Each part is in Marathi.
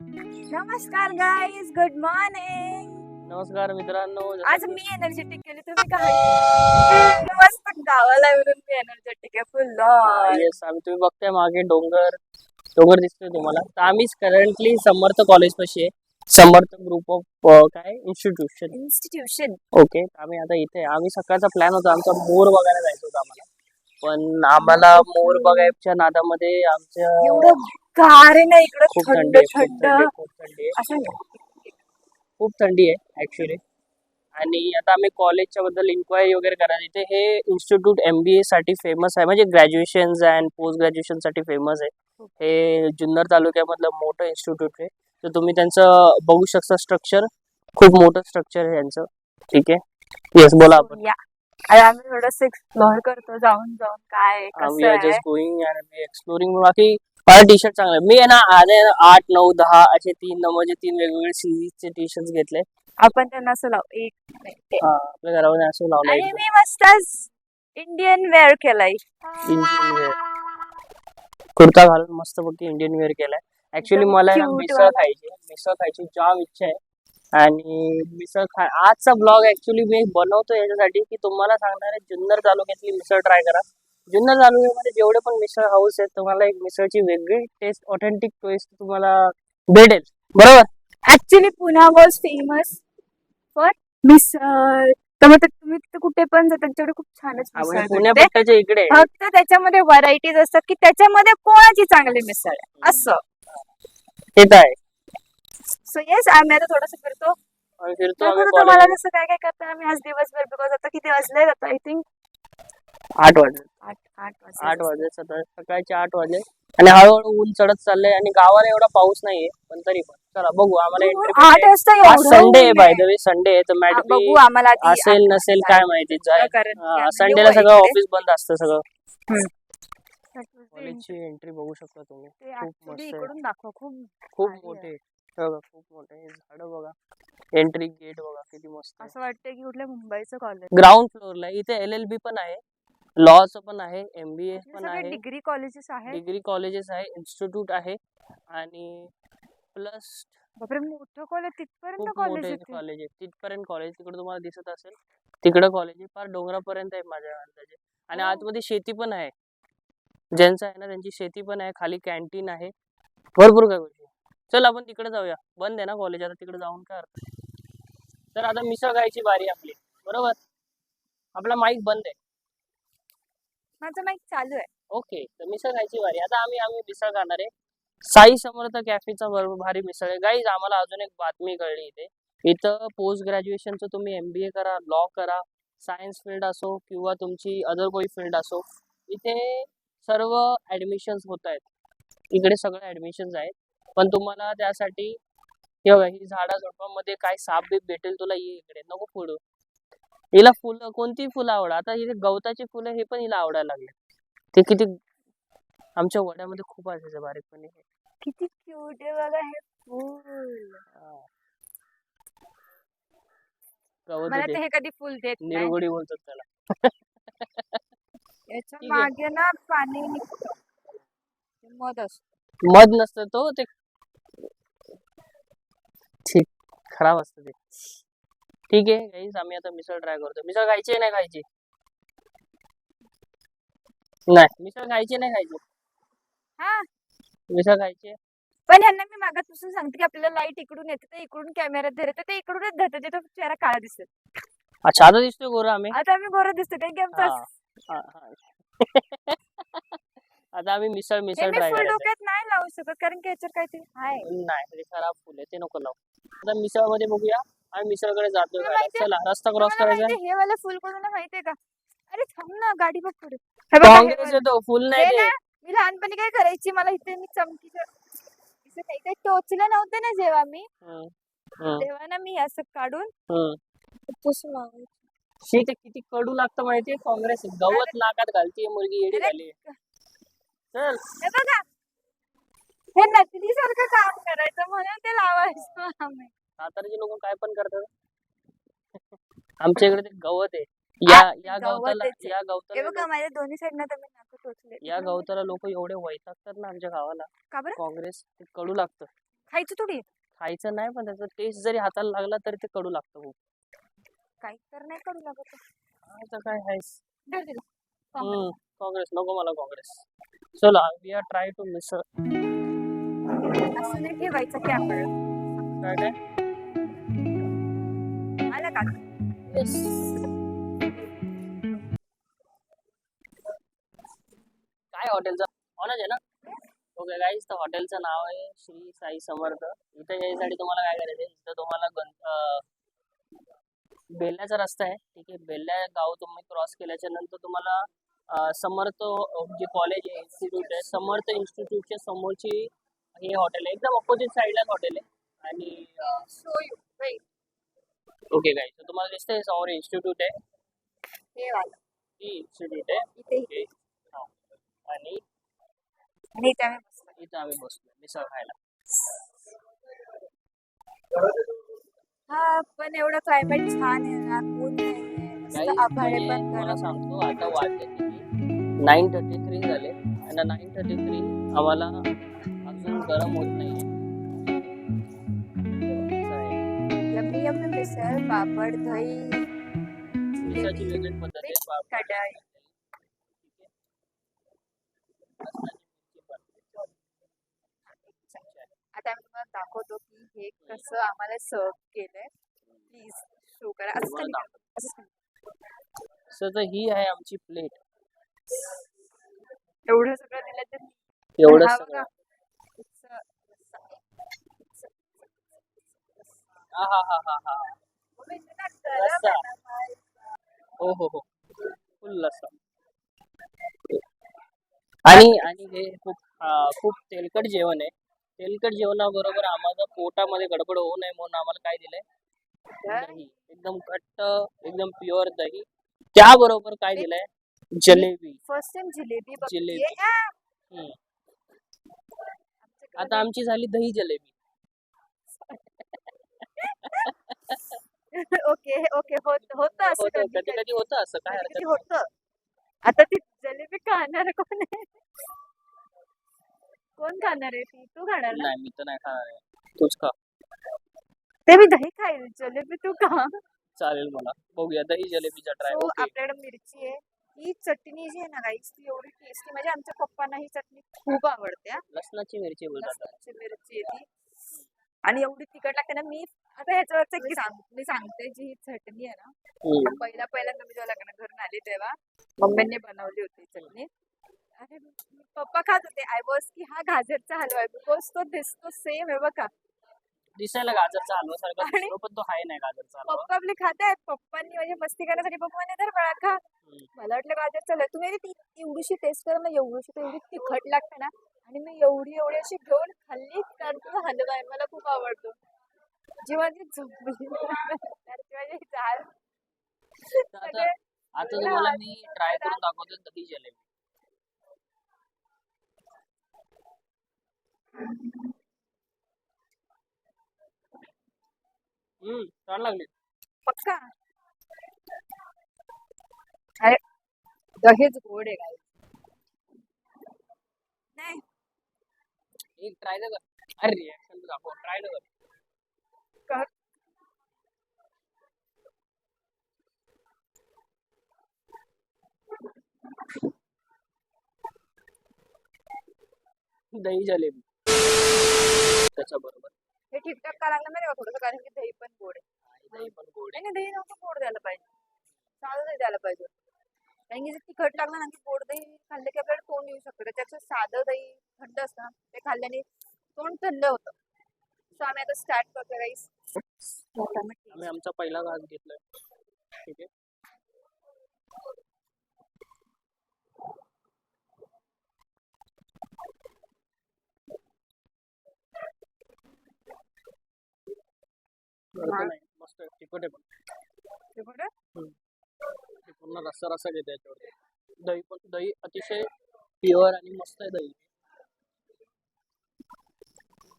नमस्कार गाईज गुड मॉर्निंग नमस्कार मित्रांनो. आज मी एनर्जेटिक केली. तुम्ही काय मस्त गावाला येऊन मी एनर्जेटिक आहे. फुल येस आम्ही तुम्ही बघताय मागे डोंगर. डोंगर दिसतोय तुम्हाला. तर आम्ही करंटली समर्थ कॉलेज पाशी आहे. समर्थ ग्रुप ऑफ काय? इन्स्टिट्यूशन इन्स्टिट्यूशन ओके आम्ही आता इथे. आम्ही सकाळचा प्लॅन होता. आमचा मोर बघायला जायचं होतं आम्हाला. पण आम्हाला मोर बघायच्या नादामध्ये आमच्या आहे ना इकडं खूप थंड थंडी आहे खूप थंड. थंडी आहे, खूप थंडी आहे. असं खूप थंडी आहे ऍक्च्युली आणि आता आम्ही कॉलेजच्या बद्दल इन्क्वायरी वगैरे करायला इथे हे इन्स्टिट्यूट एम बी ए साठी फेमस आहे. म्हणजे ग्रॅज्युएशन अँड पोस्ट ग्रॅज्युएशनसाठी फेमस आहे. हे. जुन्नर तालुक्यामधलं मोठं इन्स्टिट्यूट आहे. तर तुम्ही त्यांचं बघू शकता स्ट्रक्चर खूप मोठं स्ट्रक्चर आहे यांचं. ठीक आहे? येस बोला आपण. या. आणि आम्ही थोडस एक्सप्लोर करतो जाऊन जाऊन काय आहे, वी कसं आर आहे. जस्ट गोईंग अँड एक्सप्लोरिंग बाकी माझा टी शर्ट चांगला. मी आहे ना ना आठ नऊ दहा असे तीन म्हणजे तीन वेगवेगळे सिरीजचे टी शर्ट घेतले. आपण त्यांना असं लावू एक मिनिट हा, आपल्या घरामध्ये असं लावलं आणि मी मस्त इंडियन वेअर केलाय. Indian wear. कुर्ता घालून मस्त पैकी इंडियन वेअर केलाय. ऍक्च्युली एकदम मला आहे ना cute मिसळ. खायची मिसळ खायची जाम इच्छा आहे. आणि मिसळ खा आजचा ब्लॉग ऍक्च्युली मी बनवतो याच्यासाठी की तुम्हाला सांगणार आहे जुन्नर तालुक्यातली मिसळ ट्राय करा. जुन्नर तालुक्यामध्ये जेवढे पण मिसळ हाऊस आहेत तुम्हाला एक मिसळची वेगळी टेस्ट ऑथेंटिक टेस्ट तुम्हाला भेटेल. बरोबर? ऍक्च्युली पुन्हा वॉज फेमस फॉर मिसळ. तर मग ते तुम्ही तिथे कुठे पण जातात तेवढे खूप छानच आपण मिसळ भेटते. इकडे. फक्त त्याच्यामध्ये व्हरायटीज असतात की त्याच्यामध्ये कोणाची चांगली मिसळ आहे असं. ते आहे. सो येस आम्ही आता थोडस फिरतो. आम्ही फिरतो आम्ही तुम्हाला कसं काय काय करतो आम्ही आज दिवसभर? बिकॉज आता किती वाजले आता आय थिंक आठ वाजले. आठ आठ आठ वाजले सकाळ सकाळचे आठ वाजले. आणि हळूहळू ऊन चढत चाललंय आणि गावाला एवढा पाऊस नाहीये पण तरी पण. चला बघू. आम्हाला आठ एंट्री वाजता आज एवढं संडे आहे ऊन बाय आहे. द वे संडे आहे तर हा, मॅट बघू आम्हाला असेल नसेल काय माहिती कारण की आम्ही संडेला येऊ सगळं इकडे. ऑफिस बंद असतं सगळं. कॉलेजची एंट्री बघू शकता तुम्ही. ते खूप actually मस्त आहे. इकडून दाखव खूप खूप भारी आहे. मोठे आहे. हे बघा खूप मोठे हे झाड बघा. एंट्री गेट बघा किती मस्त असं वाटतं की कुठल्या मुंबईचं कॉलेज ग्राउंड फ्लोअरला इथे एल एल बी पण आहे. लॉचं पण आहे एमबीए पण सगळे आहे. डिग्री कॉलेजेस आहेत? डिग्री कॉलेजेस आहे इन्स्टिट्यूट आहे आणि प्लस बापरे मोठं कॉलेज तिथपर्यंत कॉलेज कॉलेज आहे. तिथपर्यंत कॉलेज तिकडे तुम्हाला दिसत असेल तिकडं कॉलेज आहे फार डोंगरापर्यंत आहे माझ्या अंदाजे. आणि हो. आतमध्ये शेती पण आहे. ज्यांचं आहे ना त्यांची शेती पण आहे खाली कॅन्टीन आहे. भरपूर काय गोष्टी चल आपण तिकडे जाऊया. बंद आहे ना कॉलेज आता तिकडे जाऊन काय अर्थ तर आता मिसळ खायची बारी आपली. बरोबर? आपला माईक बंद आहे. माझं माईक चालू आहे. ओके तर मिसळ खायची वारी. आता आम्ही आम्ही मिसळ खाणार आहे. साई समर्थ कॅफेचा भरपूर भारी मिसळ आहे. गाईज आम्हाला अजून एक बातमी कळली इथे. इथं पोस्ट ग्रॅज्युएशनचं तुम्ही एम बी ए करा लॉ करा सायन्स फील्ड असो किंवा तुमची अदर कोई फील्ड असो इथे सर्व ऍडमिशन्स होत आहेत. इकडे सगळे ऍडमिशन्स आहेत. पण तुम्हाला त्यासाठी हे बघा ही झाडा झुडपांमध्ये काय साप बीप भेटेल तुला? ये इकडे. नको फोडू. हिला फुलं कोणती फुलं आवड आता इथे गवताची फुलं हे पण हिला आवडायला लागले ते किती आमच्या वड्यामध्ये खूप असायचं बारीकपणे हे. किती क्यूट आहे बघा हे फुल. गवत मला होते. ते हे कधी फुल देत नाही निरगुडी बोलतात त्याला याच्या ठीक आहे. मागे ना पाणी निघतं ते मध असतं मध नसतं तो ते ठीक खराब असतं ते ठीक आहे गाईस आम्ही आता मिसळ ट्राय करतो. मिसळ खायची नाही खायची? नाही मिसळ खायची नाही खायची? हा. मिसळ खायची. पण ह्यांना मी मागापासून सांगते की आपल्याला लाइट इकडून येते तर इकडून कॅमेऱ्यात धरते ते इकडूनच धरते ते तो चेहरा काळा दिसत. अच्छा आता दिसतोय गोरा आम्ही? आता आम्ही बरं दिसतो कारण की आमचं हा, हा, हा. आता आम्ही मिसळ हे मिसळ मी ट्राय फुल करायचं डोक्यात नाही लावू शकत कारण की याच्यावर काहीतरी आहे नाही ते खराब फुल आहे ते नको लावू. आता मिसळमध्ये बघूया. आम्ही मिसळकडे जातोय तुला खायला. माहितीये- चला रस्ता क्रॉस तुम्हाला करायचा. माहितीये हे वाला फुल कोणाला माहितीये का? अरे थांब ना गाडी बघ पुढे. हे बघा, हे काँग्रेस वालं. येतो फुल नाही हे ते. ना, मी लहानपणी काय करायची मला इथे मी चमकीचं असं काही काही टोचलं नव्हतं ना जेव्हा मी. तेव्हा ना मी हे असं काढून. पुसून. शी ते किती कडू लागतं माहितीये काँग्रेस गवत नाकात घालतीये मुलगी येडी अरे. झाली चल. हे बघा. हे नकली सारखं काम करायचं म्हणून ते लावायचं आम्ही. सातारचे लोक काय पण करतात. आमच्या इकडे ते गवत आहे. या या गवताला. या हे गवताला बघा माझ्या दोन्ही साईडनं नाक टोचले. या गवताला लोक एवढे वैतागतात ना आमच्या गावाला. का बरं? काँग्रेस ते कडू लागतं. खायचं थोडी? खायचं नाही पण त्याचा टेस्ट जरी हाताला लागला तरी ते कडू लागतं खूप. काही तर नाही करू लागत. आता काय आहेस? दे तिला. हम्म, काँग्रेस. नको मला काँग्रेस. चला we are try to misal असं नाही ठेवायचं की आपण. काय काय? काय हॉटेलचं ऑनच आहे ना? ओके गाईज तर हॉटेलचं नाव आहे श्री साई समर्थ. इथं यायसाठी तुम्हाला काय करायचं आहे? इथं तुम्हाला गण बेल्ल्याचा रस्ता आहे. ठीक आहे बेल्ल्या गाव तुम्ही क्रॉस केल्याच्यानंतर तुम्हाला समर्थ जे कॉलेज आहे इन्स्टिट्यूट आहे समर्थ इन्स्टिट्यूटच्या समोरची हे हॉटेल आहे. एकदम अपोजिट साईडलाच हॉटेल आहे. आणि ओके गाईज तर तुम्हाला दिसतंय समोर इन्स्टिट्यूट आहे. हे वाला. ही इन्स्टिट्यूट आहे. इथे ओके हा. आणि आणि इथे आम्ही बसलो. इथं आम्ही बसलो मिसळ खायला. हा पण एवढं क्लायमेट छान आहे ना. ऊन नाहीये. मस्त Guys, आभाळ म्हणजे पण तुम्हाला गरम सांगतो आता वाजले किती? नाईन थर्टी थ्री झाले. आणि नाईन थर्टी थ्री आम्हाला अजून गरम होत नाही यम्मी यम्मी मिसळ पापड दही कढाई. आता आम्ही तुम्हाला दाखवतो की हे कसं आम्हाला सर्व केलंय. प्लीज शो करा. So, तर ही आहे आमची प्लेट एवढं सगळं दिलं तर एवढं हा सगळं बघा. It's a- it's a- हा हा हा हा हा रस्सा. हो हो हो फुल लसा. आणि आणि हे खूप अं, खूप तेलकट जेवण आहे. तेलकट जेवणाबरोबर आम्हाला पोटामध्ये गडबड होऊ नये म्हणून आम्हाला काय दिलंय? दही. एकदम घट्ट एकदम प्युअर दही. त्याबरोबर काय दिलंय? जलेबी. फर्स्ट टाइम जिलेबी बघतेय. जिलेबी. आ! हम्म. आमच्याकडे आता आमची झाली दही जलेबी. ओके ओके होत होतं असं होतं कधी कधी होतं असं काय होतं. आता ती जलेबी खाणार कोण आहे? कोण खाणार आहे ती? तू खाणार ना? नाही मी तर नाही खाणार आहे. तूच खा. ते मी दही खाईल जलेबी तू खा. चालेल मला. बघूया दही जलेबीचा ट्राय ओके. आपल्याकडे मिरची आहे. ही चटणी जी आहे ना गाईस ती एवढी टेस्टी म्हणजे आमच्या पप्पांना ही चटणी खूप आवडते हा. लसणाची मिरची बोलतात. लसणाची मिरची आहे ती. आणि एवढी तिखट लागते ना मी आता ह्याच्यावरच सांग मी सांगते जी ही चटणी आहे ना हम्म. पहिला पहिल्यांदा मी जेव्हा लग्न घरून आली तेव्हा मम्मीने बनवली होती चटणी. अरे पप्पा खात होते. आय वॉज की हा गाजरचा हलवा आहे. बिकॉज तो दिसतो सेम आहे बघा. दिसायला गाजरचा हलवा सारखा आणि- दिसतो पण तो आहे नाही गाजरचा हलवा. पप्पा आपले खात आहेत. पप्पांनी म्हणजे मस्ती करण्यासाठी पप्पा म्हणे तर बळा खा. मला वाटलं गाजरचा हलवा. तुम्ही ती एवढीशी टेस्ट कर मग एवढीशी तर एवढी तिखट लागते ना. आणि मी एवढी एवढी अशी घेऊन खाल्ली तर तो हलवा आहे. मला खूप आवडतो. जेव्हा ती झोपली झाड आता सगळे आता तुम्हाला मी ट्राय करून दाखवतो दही जलेबी हम्म छान लागली. पक्का? अरे दहीच गोड आहे काय नाही. एक ट्राय तर कर. अरे रिॲक्शन तर दाखव. ट्राय तर कर कर. दही जलेबी त्याच्या बरोबर हे ठीकठाक का लागलं नाही थोडस? कारण की दही पण गोड आहे. दही पण गोड नाही नाही, दही नव्हतं गोड द्यायला पाहिजे. साधं दही द्यायला पाहिजे. कारण की जर तिखट लागलं ना की गोड दही खाल्लं की आपल्याला तोंड येऊ शकतं. त्याच्यापेक्षा साधं दही थंड असतं ना, ते खाल्ल्याने तोंड थंड होतं. सो आम्ही आता स्टार्ट करतो राईस आम्ही आमचा पहिला घास घेतलाय ठीक आहे वरती नाही, मस्त आहे, तिखट आहे? पण ते पूर्ण रस्सा रस्सा घेते याच्यावरती दही पण दही अतिशय प्युअर आणि मस्त आहे दही.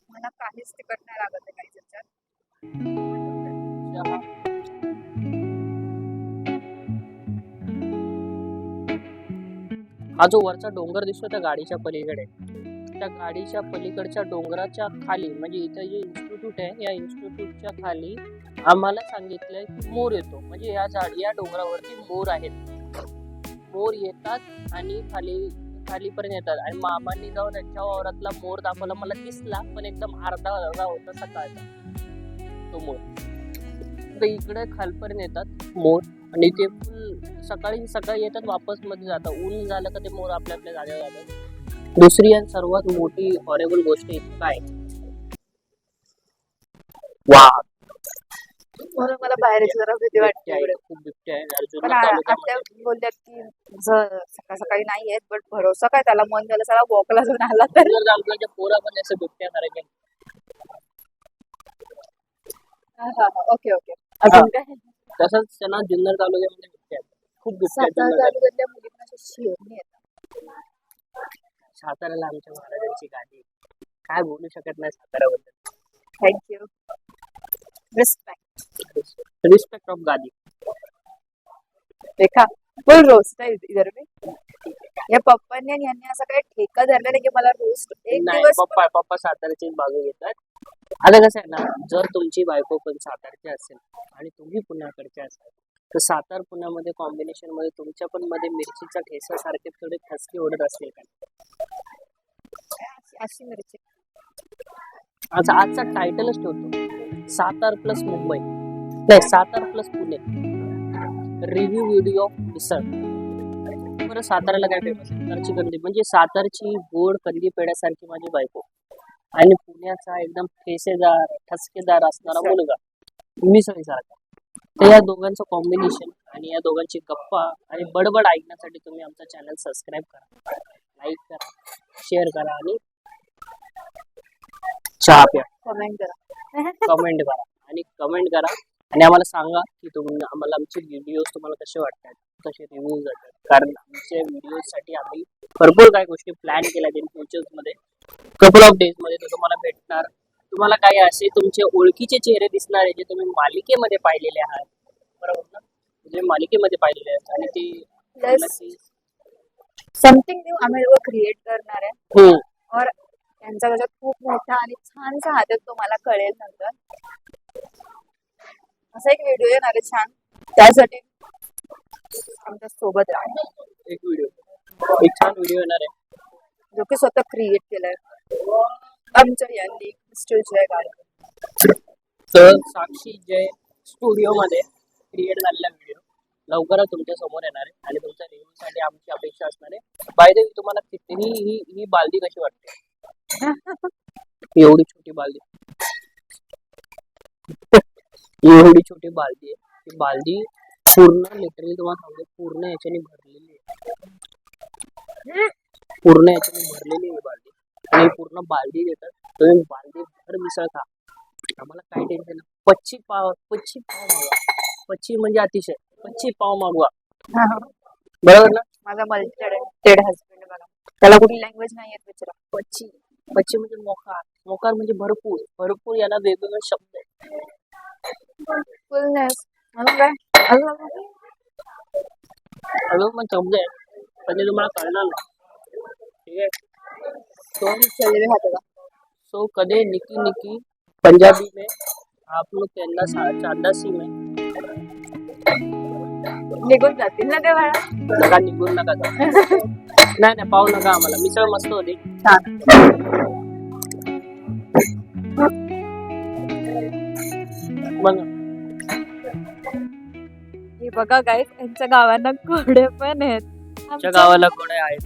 मला काहीच तिखट नाही लागत आहे काही त्याच्यात. हा जो वरचा डोंगर दिसतो त्या गाडीच्या पलीकडे. त्या गाडीच्या पलीकडच्या डोंगराच्या खाली म्हणजे इथं जे इन्स्टिट्यूट आहे या इन्स्टिट्यूटच्या खाली आम्हाला सांगितलंय की मोर येतो. म्हणजे या झाड या डोंगरावरती मोर आहेत. मोर येतात आणि खाली खालीपर्यंत येतात. आणि मामांनी जाऊन त्यांच्या वावरातला मोर दाखवला. मला दिसला पण एकदम अर्धा अर्धा होता सकाळचा तो मोर. तर इकडे खालपर्यंत येतात मोर. आणि ते फुल सकाळी सकाळी येतात वापसमध्ये जातात. ऊन झालं का ते मोर आपल्या आपल्या जागेवर जातात दुसरी आणि सर्वात मोठी हॉरेबल गोष्ट इतकं आहे वाघ. म्हणून मला बाहेरची जरा भीती वाटते आहे, एवढं. खूप बिबटे आहे पण अर्जुनला आ- तालुक्यामध्ये आत्या बोलल्यात की सकाळ सकाळी नाही आहेत बट भरोसा काय त्याला? मन झालं सगळा वॉकला जाऊन आला तर. जर जामगावच्या पोरा पण असं ओके ओके अजून काय? तसंच त्यांना जुन्नर तालुक्यामध्ये आहेत. खूप आहेत सातारा जुन्नर तालुक्यात. तालुक्यातल्या मुलींना अशा शेरणी येतात साताऱ्याला आमच्या महाराजांची गाडी काय बोलू शकत नाही साताऱ्याबद्दल thank you respect respect of गादी देखा फुल रोस्ट आहे इधर मी? या पप्पांनी आणि यांनी असं काही ठेका धरला नाही की मला रोस्ट एक नाही दिवस पप्पा पप्पा साताऱ्याचीच बाजू घेतात. आता कसं आहे ना जर तुमची बायको पण सातारची असेल आणि तुम्ही पुण्याकडचे असाल तर सातार पुण्यामध्ये कॉम्बिनेशनमध्ये तुमच्या पण मध्ये मिरचीचा ठेसा सारखे थोडे ठसके ओढत असतील का? अशी- मिरची. आज आजचा टायटलच ठेवतो. सातार प्लस मुंबई. नाही Satara plus Pune. Review video misal. बरं साताऱ्याला काय फेमस सातारची कंदी म्हणजे सातारची गोड कंदी पेड्यासारखी माझी बायको. आणि पुण्याचा एकदम ठेसेदार ठसकेदार असणारा मिसळ. मुलगा. मिसळीसारखा. तर या दोघांचं कॉम्बिनेशन आणि या दोघांची गप्पा आणि बडबड ऐकण्यासाठी तुम्ही आमचा चॅनल सबस्क्राईब करा. लाईक करा शेअर करा आणि चहा प्या. कमेंट करा. कमेंट करा आणि कमेंट करा आणि आम्हाला सांगा की तुम्ही आम्हाला आमचे व्हिडिओज तुम्हाला कसे वाटतात कसे रिव्ह्यूज जातात कारण आमच्या व्हिडिओसाठी आम्ही भरपूर काही गोष्टी प्लॅन केल्या फ्युचर्समध्ये. कपल ऑफ डेजमध्ये तुम्हाला भेटणार तुम्हाला काही असे तुमचे ओळखीचे चेहरे दिसणार आहे जे तुम्ही मालिकेमध्ये पाहिलेले आहात? बरोबर ना? जे मालिकेमध्ये पाहिलेले आहेत आणि ते समथिंग न्यू आम्ही लोक क्रिएट करणार आहे. हम्म. और त्यांचा त्याच्यात खूप मोठा आणि छानसा हात आहे तो मला कळेल नंतर. असा एक व्हिडिओ येणार आहे छान. त्यासाठी आमच्यासोबत राहा. एक व्हिडिओ एक छान व्हिडिओ येणार आहे. जो की स्वतः क्रिएट केलाय. आमच्या यांनी मिस्टर जय गाडगे तर साक्षी जय स्टुडिओ मध्ये क्रिएट झालेला व्हिडिओ लवकरच तुमच्यासमोर येणार आहे आणि तुमच्या रिव्ह्यू साठी आमची अपेक्षा असणार आहे. बाय द तुम्हाला किती ही ही बालदी कशी वाटते? एवढी छोटी बालदी. एवढी छोटी बालदी आहे. ती बालदी पूर्ण लिटरली तुम्हाला सांगतो पूर्ण याच्याने भरलेली आहे. पूर्ण याच्याने भरलेली आहे बालदी. आणि पूर्ण बालदी देतात. तुम्ही बालदी भर मिसळ खा आम्हाला काय टेन्शन नाही. पच्ची पाव पच्ची पाव मागवा. पच्ची म्हणजे अतिशय. पच्ची पाव मागवा. बरोबर ना? माझा मल्टी टेड हजबंड बघा. त्याला कुठली लँग्वेज नाही येत बिचारा. पच्ची. पच्ची म्हणजे मोकार. मोकार म्हणजे भरपूर. भरपूर याला वेगवेगळे शब्द आहेत. फुलनेस अजून काय? पण शब्द आहेत. पण ते तुम्हाला कळणार नाही. ठीक आहे? हात का सो कदे निकी निकी पंजाबी में आप लोग कहना सा- चांदा सी में। निघून जातील ना ते बाळा नका निघून नका जाऊ. नाही नाही पाहू नका आम्हाला मिसळ मस्त होती। छान बघा। हे बघा काय त्यांच्या गावांना घोडे पण आहेत. आमच्या गावाला कोणी आहे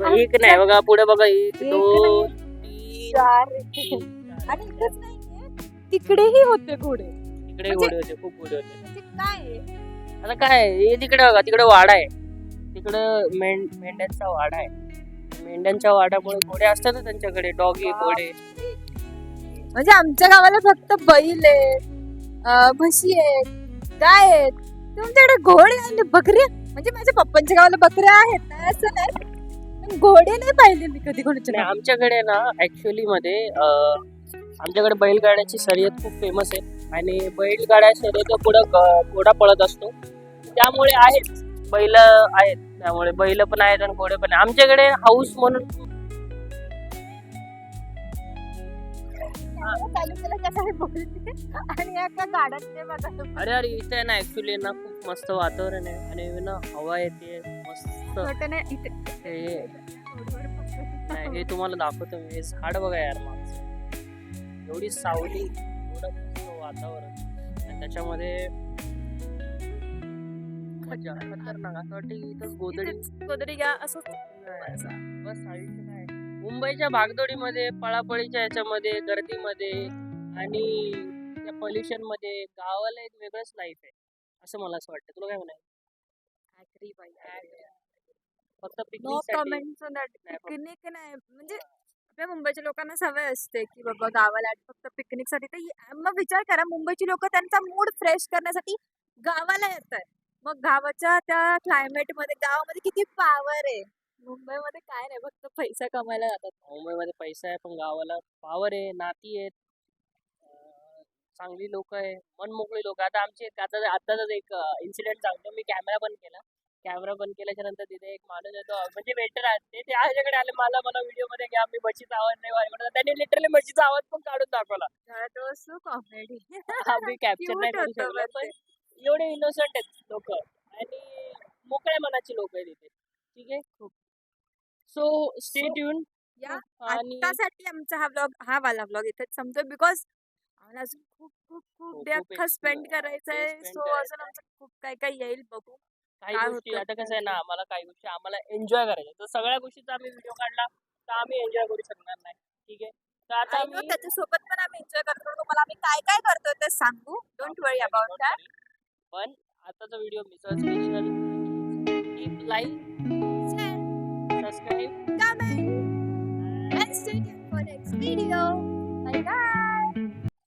एक नाही बघा पुढे बघा एक दोन तीन चार आणि इथंच नाहीये तिकडेही होते घोडे. तिकडे घोडे होते खूप घोडे होते. म्हणजे काय आहे? आता काय हे तिकडे बघा तिकडे वाडा आहे. तिकडं मेंढ मेंढ्यांचा वाडा आहे. मेंढ्यांच्या वाड्यामुळे घोडे असतात ना त्यांच्याकडे डॉगी घोडे. म्हणजे आमच्या गावाला फक्त बैल आहेत अं, म्हशी आहेत गाय आहेत. तुमच्याकडे घोडे आणि बकऱ्या म्हणजे माझ्या पप्पांच्या गावाला बकऱ्या आहेत ना असं नाही. घोडे नाही पाहिले मी कधी कोणाच्या नाही. आमच्याकडे ना ऍक्च्युली मध्ये अं, आमच्याकडे बैलगाड्याची शर्यत खूप फेमस आहे. आणि बैलगाड्या शर्यत पुढं ग- घोडा पळत असतो. त्यामुळे आहेत बैल आहेत. त्यामुळे बैल पण आहेत आणि घोडे पण आहेत. आमच्याकडे हाऊस म्हणून बोलते? आणि गाड्यांचे बघा. अरे अरे इथे आहे ना ऍक्च्युली ना खूप मस्त वातावरण आहे. आणि ना हवा येते. मस्त. नाही, हे. नाही, हे तुम्हाला दाखवतो मी. हे झाड बघा यार मागचं. एवढी सावली एवढं मस्त वातावरण. आणि त्याच्यामध्ये मजा खतरनाक. असं वाटतं की इथंच गोधडी इथेच गोधडी. घ्या असं बस आयुष्य काय मुंबईच्या भागदौडीमध्ये पळापळीच्या याच्यामध्ये गर्दीमध्ये आणि त्या पोल्युशनमध्ये गावाला एक वेगळंच लाईफ आहे. असं मला असं वाटतं. तुला काय म्हणाय फक्त no picnic comments on that नाही, फक्त- पिकनिक नाही म्हणजे आपल्या मुंबईच्या लोकांना सवय असते की बाबा गावाला फक्त पिकनिकसाठी तर हि- मग विचार करा मुंबईची लोक त्यांचा मूड फ्रेश करण्यासाठी गावाला येतात मग गावाच्या त्या क्लायमेटमध्ये गावामध्ये किती पावर आहे. मुंबईमध्ये काय नाही फक्त पैसा कमायला जातात. मुंबईमध्ये पैसा आहे पण गावाला पावर आहे नाती आहेत. अं, चांगली लोक आहे मनमोकळी लोक. आता आमचे एक- आता आताच एक इन्सिडेंट सांगतो. मी कॅमेरा बंद केला. कॅमेरा बंद केल्याच्यानंतर तिथे एक माणूस येतो. म्हणजे वेटर आहेत ते माझ्याकडे आले मला मला व्हिडिओमध्ये घ्या मी म्हशीचा आवाज नाही वाजवणार त्यांनी लिटरली म्हशीचा आवाज पण काढून दाखवला. सो कॉमेडी आम्ही कॅप्चर नाही करू शकलो पण एवढे इनोसंट आहेत लोक. आणि मोकळ्या मनाची लोक आहेत इथे. ठीक आहे? सो स्टे ट्यून या. आणि आतासाठी आमचा हा ब्लॉग हा वाला ब्लॉग इथेच संपतो बिकॉज आम्हाला अजून खूप खूप खूप खूप डे खूप अख्खा स्पेंड करायचा आहे सो अजून आमचं खूप काय काय येईल बघू. काही काय गोष्टी होतं आता कसं आहे ना. आम्हाला काही गोष्टी आम्हाला एन्जॉय करायच्या. तर सगळ्या गोष्टीचा आम्ही व्हिडिओ काढला तर आम्ही एन्जॉय करू शकणार नाही. ठीक आहे? तर आता आम्ही त्याच्यासोबत पण आम्ही एन्जॉय करतो. तुम्हाला आम्ही काय काय करतो ते सांगू? डोंट वरी अबाउट दॅट पण आताचा video misal special keep like subscribe comment and stay tuned for next video. Bye bye.